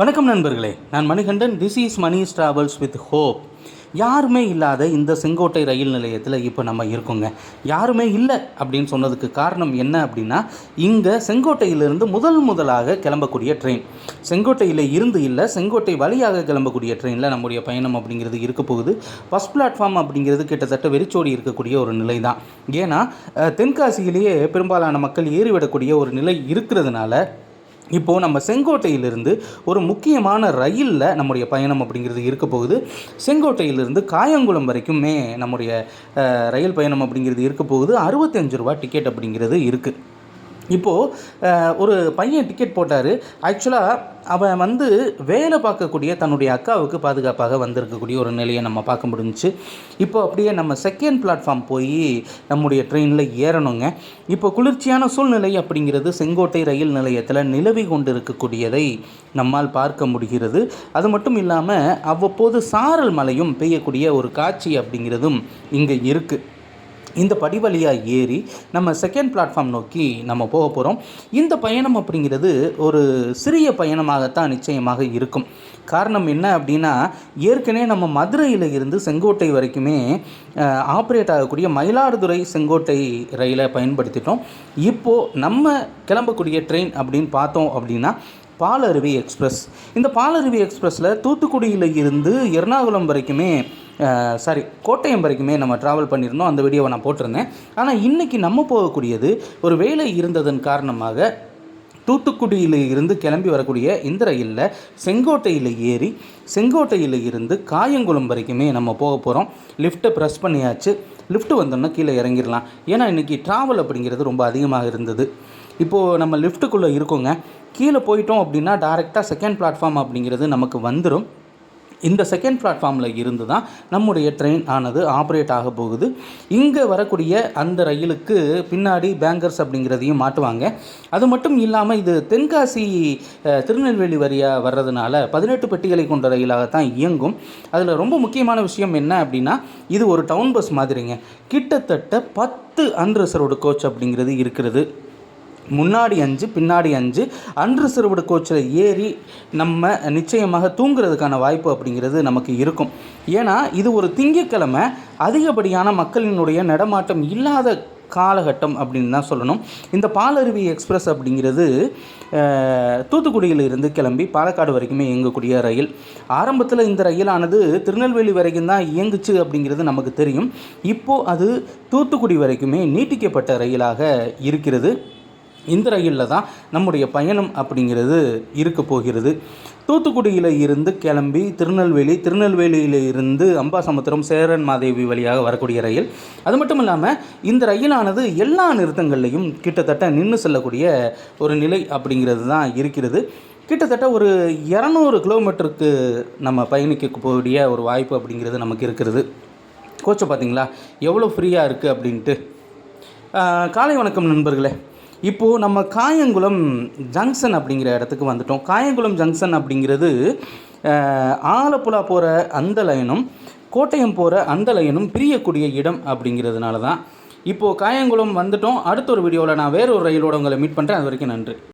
வணக்கம் நண்பர்களே. நான் Manikandan. This is Mani travels with hope யாருமே இல்லாத இந்த செங்கோட்டை ரயில் நிலையத்தில் இப்போ நம்ம இருக்கோங்க. யாருமே இல்லை அப்படின்னு சொன்னதுக்கு காரணம் என்ன அப்படின்னா இங்கே செங்கோட்டையிலிருந்து முதல் முதலாக கிளம்பக்கூடிய ட்ரெயின் செங்கோட்டையில் இருந்து இல்லை செங்கோட்டை வழியாக கிளம்பக்கூடிய ட்ரெயினில் நம்முடைய பயணம் அப்படிங்கிறது இருக்க போகுது. ஃபஸ்ட் பிளாட்ஃபார்ம் அப்படிங்கிறது கிட்டத்தட்ட வெறிச்சோடி இருக்கக்கூடிய ஒரு நிலை தான் ஏன்னா தென்காசியிலேயே பெரும்பாலான மக்கள் ஏறிவிடக்கூடிய ஒரு நிலை இருக்கிறதுனால இப்போது நம்ம செங்கோட்டையிலிருந்து ஒரு முக்கியமான ரயிலில் நம்முடைய பயணம் அப்படிங்கிறது இருக்க போகுது. செங்கோட்டையிலிருந்து காயங்குளம் வரைக்குமே நம்முடைய ரயில் பயணம் அப்படிங்கிறது இருக்க போகுது. அறுபத்தஞ்சு ரூபா டிக்கெட் அப்படிங்கிறது இருக்குது இப்போது ஒரு பையன் டிக்கெட் போட்டார். ஆக்சுவலாக அவன் வந்து வேலை பார்க்கக்கூடிய தன்னுடைய அக்காவுக்கு பாதுகாப்பாக வந்திருக்கக்கூடிய ஒரு நிலையை நம்ம பார்க்க முடிஞ்சுச்சு. இப்போ அப்படியே நம்ம செகண்ட் பிளாட்ஃபார்ம் போய் நம்முடைய ட்ரெயினில் ஏறணுங்க. இப்போ குளிர்ச்சியான சூழ்நிலை அப்படிங்கிறது செங்கோட்டை ரயில் நிலையத்தில் நிலவி கொண்டு இருக்கக்கூடியதை நம்மால் பார்க்க முடிகிறது. அது மட்டும் இல்லாமல் அவ்வப்போது சாரல் மழையும் பெய்யக்கூடிய ஒரு காட்சி அப்படிங்கிறதும் இங்கே இருக்குது இந்த படி வழியாக ஏறி நம்ம செகண்ட் பிளாட்ஃபார்ம் நோக்கி நம்ம போக போகிறோம் இந்த பயணம் அப்படிங்கிறது ஒரு சிறிய பயணமாகத்தான் நிச்சயமாக இருக்கும். காரணம் என்ன அப்படின்னா ஏற்கனவே நம்ம மதுரையில் இருந்து செங்கோட்டை வரைக்குமே ஆப்ரேட் ஆகக்கூடிய மயிலாடுதுறை செங்கோட்டை ரயிலை பயன்படுத்திட்டோம். இப்போது நம்ம கிளம்பக்கூடிய ட்ரெயின் அப்படின்னு பார்த்தோம் அப்படின்னா பாலருவி எக்ஸ்பிரஸ் இந்த பாலருவி எக்ஸ்பிரஸில் தூத்துக்குடியில் இருந்து எர்ணாகுளம் வரைக்குமே சாரி கோட்டயம் வரைக்குமே நம்ம ட்ராவல் பண்ணியிருந்தோம். அந்த வீடியோவை நான் போட்டிருந்தேன். ஆனால் இன்றைக்கி நம்ம போகக்கூடியது ஒரு வேலை இருந்ததன் காரணமாக தூத்துக்குடியில் இருந்து கிளம்பி வரக்கூடிய இந்த ரயிலில் செங்கோட்டையில் ஏறி செங்கோட்டையில் இருந்து காயங்குளம் வரைக்குமே நம்ம போக போகிறோம் லிஃப்ட்டை ப்ரெஸ் பண்ணியாச்சு. லிஃப்ட் வந்தோன்னா கீழே இறங்கிடலாம். ஏன்னா இன்றைக்கி ட்ராவல் அப்படிங்கிறது ரொம்ப அதிகமாக இருந்தது. இப்போது நம்ம லிஃப்ட்டுக்குள்ளே இருக்கோங்க. கீழே போயிட்டோம் அப்படின்னா டேரெக்டாக செகண்ட் பிளாட்ஃபார்ம் அப்படிங்கிறது நமக்கு வந்துடும் இந்த செகண்ட் பிளாட்ஃபார்மில் இருந்து தான் நம்முடைய ட்ரெயின் ஆனது ஆப்ரேட் ஆக போகுது. இங்கே வரக்கூடிய அந்த ரயிலுக்கு பின்னாடி பேங்கர்ஸ் அப்படிங்கிறதையும் மாட்டுவாங்க. அது மட்டும் இல்லாமல் இது தென்காசி திருநெல்வேலி வரியாக வர்றதுனால பதினெட்டு பெட்டிகளை கொண்ட ரயிலாகத்தான் இயங்கும். அதில் ரொம்ப முக்கியமான விஷயம் என்ன அப்படின்னா இது ஒரு டவுன் பஸ் மாதிரிங்க. கிட்டத்தட்ட பத்து அன்ரிசர்வ்டு கோச் அப்படிங்கிறது இருக்கிறது. முன்னாடி அஞ்சு பின்னாடி அஞ்சு. அன்று அன்ரிசர்வ்டு கோச்சில் ஏறி நம்ம நிச்சயமாக தூங்குறதுக்கான வாய்ப்பு அப்படிங்கிறது நமக்கு இருக்கும். ஏன்னா இது ஒரு திங்கக்கிழமை அதிகப்படியான மக்களினுடைய நடமாட்டம் இல்லாத காலகட்டம் அப்படின்னு தான் சொல்லணும். இந்த பாலருவி எக்ஸ்பிரஸ் அப்படிங்கிறது தூத்துக்குடியிலிருந்து தூத்துக்குடியில் இருந்து கிளம்பி பாலக்காடு வரைக்குமே இயங்கக்கூடிய ரயில். ஆரம்பத்தில் இந்த ரயிலானது திருநெல்வேலி வரைக்கும் தான் இயங்குச்சு அப்படிங்கிறது நமக்கு தெரியும். இப்போது அது தூத்துக்குடி வரைக்குமே நீட்டிக்கப்பட்ட ரயிலாக இருக்கிறது. இந்த ரயிலில் தான் நம்முடைய பயணம் அப்படிங்கிறது இருக்க போகிறது. தூத்துக்குடியில் இருந்து கிளம்பி திருநெல்வேலி திருநெல்வேலியில் இருந்து அம்பாசமுத்திரம் சேரன் மாதேவி வழியாக வரக்கூடிய ரயில். அது மட்டும் இல்லாமல் இந்த ரயிலானது எல்லா நிறுத்தங்கள்லையும் கிட்டத்தட்ட நின்று செல்லக்கூடிய ஒரு நிலை அப்படிங்கிறது தான் இருக்கிறது. கிட்டத்தட்ட ஒரு இரநூறு கிலோமீட்டருக்கு நம்ம பயணிக்கக்கூடிய ஒரு வாய்ப்பு அப்படிங்கிறது நமக்கு இருக்கிறது. கோச்சை பார்த்தீங்களா எவ்வளோ ஃப்ரீயாக இருக்குது அப்படின்ட்டு. காலை வணக்கம் நண்பர்களே. இப்போது நம்ம காயங்குளம் ஜங்ஷன் அப்படிங்கிற இடத்துக்கு வந்துட்டோம். காயங்குளம் ஜங்ஷன் அப்படிங்கிறது ஆலப்புழா போகிற அந்த லைனும் கோட்டயம் போகிற அந்த லைனும் பிரியக்கூடிய இடம் அப்படிங்கிறதுனால தான் இப்போது காயங்குளம் வந்துட்டோம். அடுத்த ஒரு வீடியோவில் நான் வேற ஒரு ரயிலோட உங்களை மீட் பண்ணுறேன் அது வரைக்கும் நன்றி.